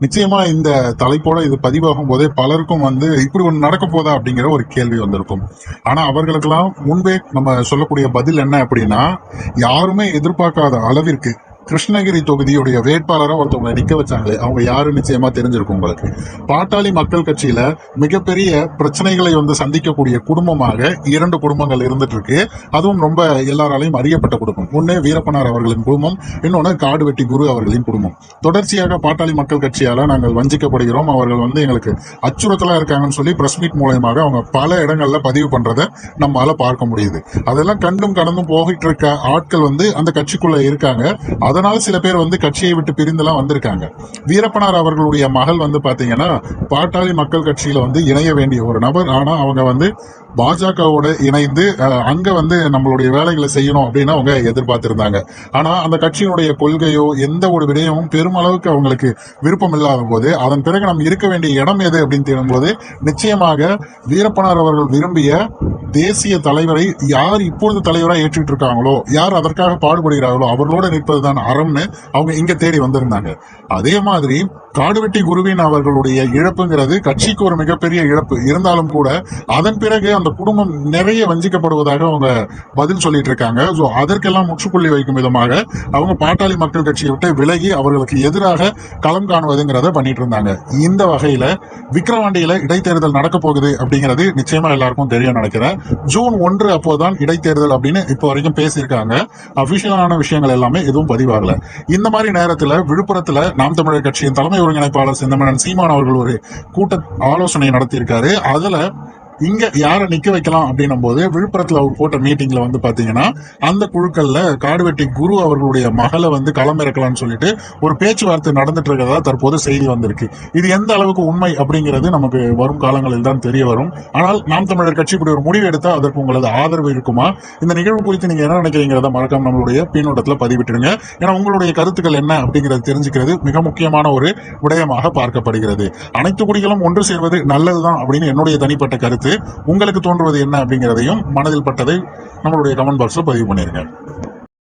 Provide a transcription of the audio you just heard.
நிச்சயமா இந்த தலைப்போட இது பதிவாகும் போதே பலருக்கும் வந்து இப்படி ஒன்று நடக்க போதா அப்படிங்கிற ஒரு கேள்வி வந்திருக்கும். ஆனா அவர்களுக்கெல்லாம் முன்பே நம்ம சொல்லக்கூடிய பதில் என்ன அப்படின்னா யாருமே எதிர்பார்க்காத அளவிற்கு கிருஷ்ணகிரி தொகுதியுடைய வேட்பாளரை ஒருத்தவங்க நிக்க வச்சாங்களே அவங்க யாரு நிச்சயமா தெரிஞ்சிருக்கும் உங்களுக்கு. பாட்டாளி மக்கள் கட்சியில மிகப்பெரிய பிரச்சனைகளை வந்து சந்திக்கக்கூடிய குடும்பமாக இரண்டு குடும்பங்கள் இருந்துட்டு இருக்கு அதுவும் ரொம்ப எல்லாராலையும் அறியப்பட்ட குடும்பம். ஒண்ணு வீரப்பனார் அவர்களின் குடும்பம் இன்னொன்னு காடுவெட்டி குரு அவர்களின் குடும்பம். தொடர்ச்சியாக பாட்டாளி மக்கள் கட்சியால நாங்கள் வஞ்சிக்கப்படுகிறோம். அவர்கள் வந்து எங்களுக்கு அச்சுறுத்தலா இருக்காங்கன்னு சொல்லி பிரஸ் மீட் மூலயமாக அவங்க பல இடங்கள்ல பதிவு பண்றதை நம்மளால பார்க்க முடியுது. அதெல்லாம் கண்டும் கடந்தும் போகிட்டு இருக்க ஆட்கள் வந்து அந்த கட்சிக்குள்ள இருக்காங்க. அதனால சில பேர் வந்து கட்சியை விட்டு பிரிந்தெல்லாம் வந்திருக்காங்க. வீரப்பனார் அவர்களுடைய மகள் வந்து பாத்தீங்கன்னா பாட்டாளி மக்கள் கட்சியில வந்து இணைய வேண்டிய ஒரு நபர். ஆனா அவங்க வந்து பாஜகவோட இணைந்து அங்க வந்து நம்மளுடைய வேலைகளை செய்யணும் அப்படின்னு அவங்க எதிர்பார்த்திருந்தாங்க. ஆனா அந்த கட்சியினுடைய கொள்கையோ எந்த ஒரு விடயமும் பெருமளவுக்கு அவங்களுக்கு விருப்பம் இல்லாத போது அதன் பிறகு நம்ம இருக்க வேண்டிய இடம் எது அப்படின்னு தெரியும்போது நிச்சயமாக வீரப்பனார் அவர்கள் விரும்பிய தேசிய தலைவரை யார் இப்பொழுது தலைவராக ஏற்றிட்டு இருக்காங்களோ யார் அதற்காக பாடுபடுகிறார்களோ அவர்களோட நிற்பதுதான் அறம்னு அவங்க இங்க தேடி வந்திருந்தாங்க. அதே மாதிரி காடுவெட்டி குருவின் அவர்களுடைய இழப்புங்கிறது கட்சிக்கு ஒரு மிகப்பெரிய இழப்பு. இருந்தாலும் கூட அதன் பிறகு அந்த குடும்பம் நிறைய வஞ்சிக்கப்படுவதாக அவங்க பதில் சொல்லிட்டு இருக்காங்க ஸோ அதற்கெல்லாம் முற்றுப்புள்ளி வைக்கும் விதமாக அவங்க பாட்டாளி மக்கள் கட்சியை விட்டு விலகி அவர்களுக்கு எதிராக களம் காணுவதுங்கிறத பண்ணிட்டு இருந்தாங்க இந்த வகையில விக்கிரவாண்டியில இடைத்தேர்தல் நடக்க போகுது அப்படிங்கிறது நிச்சயமா எல்லாருக்கும் தெரியும் நினைக்கிறேன். ஜூன் ஒன்று அப்போதான் இடைத்தேர்தல் அப்படின்னு இப்போ வரைக்கும் பேசியிருக்காங்க. அபிஷியலான விஷயங்கள் எல்லாமே எதுவும் பதிவாகல. இந்த மாதிரி நேரத்தில் விழுப்புரத்தில் நாம் தமிழர் கட்சியின் தலைமை ஒருங்கிணைப்பாளர் செந்தமனன் சீமான் அவர்கள் ஒரு கூட்ட ஆலோசனை நடத்தியிருக்காரு. அதுல இங்க யாரை நிக்க வைக்கலாம் அப்படின்னும் போது விழுப்புரத்துல அவர் போட்ட மீட்டிங்ல வந்து பாத்தீங்கன்னா அந்த குழுக்கள்ல காடுவெட்டி குரு அவர்களுடைய மகளை வந்து களமிறக்கலாம்னு சொல்லிட்டு ஒரு பேச்சுவார்த்தை நடந்துட்டு இருக்கிறதா தற்போது செய்தி வந்திருக்கு. இது எந்த அளவுக்கு உண்மை அப்படிங்கிறது நமக்கு வரும் காலங்களில் தான் தெரிய வரும். ஆனால் நாம் தமிழர் கட்சி இப்படி ஒரு முடிவு எடுத்தா அதற்கு உங்களது ஆதரவு இருக்குமா? இந்த நிகழ்வு குறித்து நீங்க என்ன நினைக்கிறீங்கிறத மறக்காம நம்மளுடைய பின்னோட்டத்துல பதிவிட்டுருங்க ஏன்னா உங்களுடைய கருத்துக்கள் என்ன அப்படிங்கிறது தெரிஞ்சுக்கிறது மிக முக்கியமான ஒரு விடயமாக பார்க்கப்படுகிறது. அனைத்து குடிகளும் ஒன்று சேர்வது நல்லதுதான் அப்படின்னு என்னுடைய தனிப்பட்ட கருத்து. உங்களுக்கு தோன்றுவது என்ன அப்படிங்கிறதையும் மனதில் பட்டதை நம்மளுடைய கமெண்ட் பாக்ஸில் பதிவு பண்ணிருங்க.